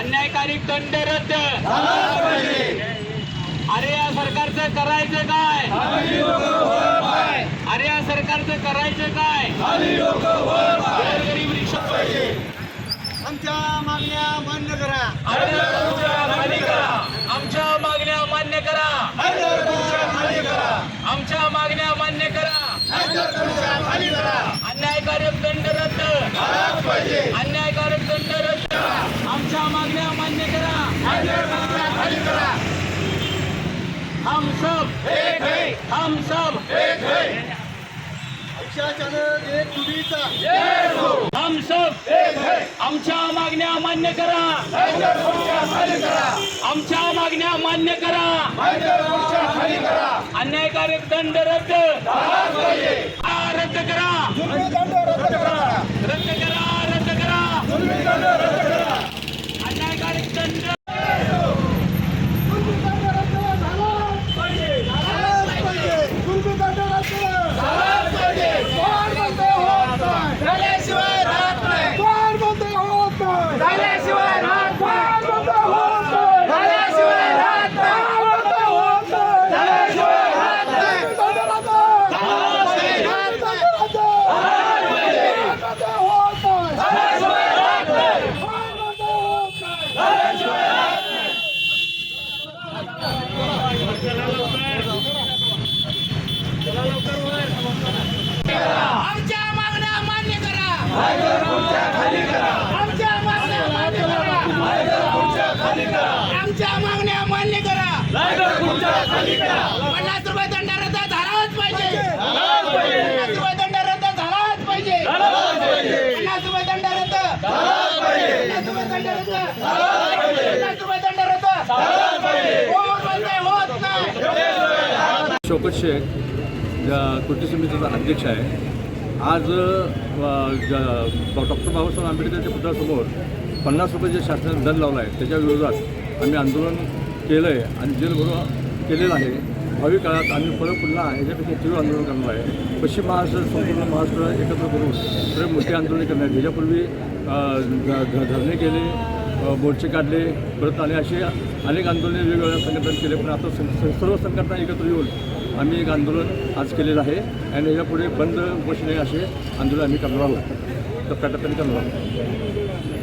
अन्यायकारी दंड रद्द. अरे या सरकारचं करायचं काय? अरे या सरकारचं करायचं काय? गोरगरीब रिक्षा आमच्या मागण्या मान्य करा. आमच्या मागण्या मान्य करा. आमच्या मागण्या मान्य करा. अन्यायकारक दंड रद्द. अन्यायकारक दंड रद्द आमच्या मागण्या मान्य करा. हम सब हम सब रिक्षा चालक एक चुकीचा हम सब आमच्या मागण्या मान्य करा. आमच्या मागण्या मान्य करा. अन्यायकारक दंड रद्द. हा, रद्द करा. रद्द करा रद्द करा अन्यायकारक दंड झाल्याशिवाय राहत नाही झाल्याशिवाय राहत नाही झाल्याशिवाय राहत नाही झाल्याशिवाय राहत नाही आमच्या मागण्या मान्य करा आमच्या मागण्या मान्य करा आमच्या मान्य करा. पन्नास रुपये दंड रद्द झालाच पाहिजे. पन्नास रुपये दंड रद्द झालाच पाहिजे. पन्नास रुपये दंड रद्द. पन्नास रुपये दंड रद्द. पन्नास रुपये दंड रद्द. होत नाही. होत नाही शौकत शेख ज्या कृती समितीचा अध्यक्ष आहे. आज डॉक्टर बाबासाहेब आंबेडकरच्या पुतळ्यासमोर पन्नास रुपये जे शासनाने दर लावला आहे त्याच्या विरोधात आम्ही आंदोलन केलं आहे आणि जेलभरो केलेलं आहे भावी काळात आम्ही परत पुन्हा ह्याच्यापेक्षा तीव्र आंदोलन करणार आहे. पश्चिम महाराष्ट्र संपूर्ण महाराष्ट्र एकत्र करून तर मोठे आंदोलन करणार आहे. ह्याच्यापूर्वी ध- ध- धरणे केले मोर्चे काढले परत आणि असे अनेक आंदोलने वेगवेगळ्या संघटना केले पण आता सर्व संघटना एकत्र येऊन आम्ही एक आंदोलन आज केलेलं आहे. आणि ह्याच्यापुढे बंद उपोषणे असे आंदोलन आम्ही करणार आहोत. टप्प्याटप्प्याने करणार आहोत.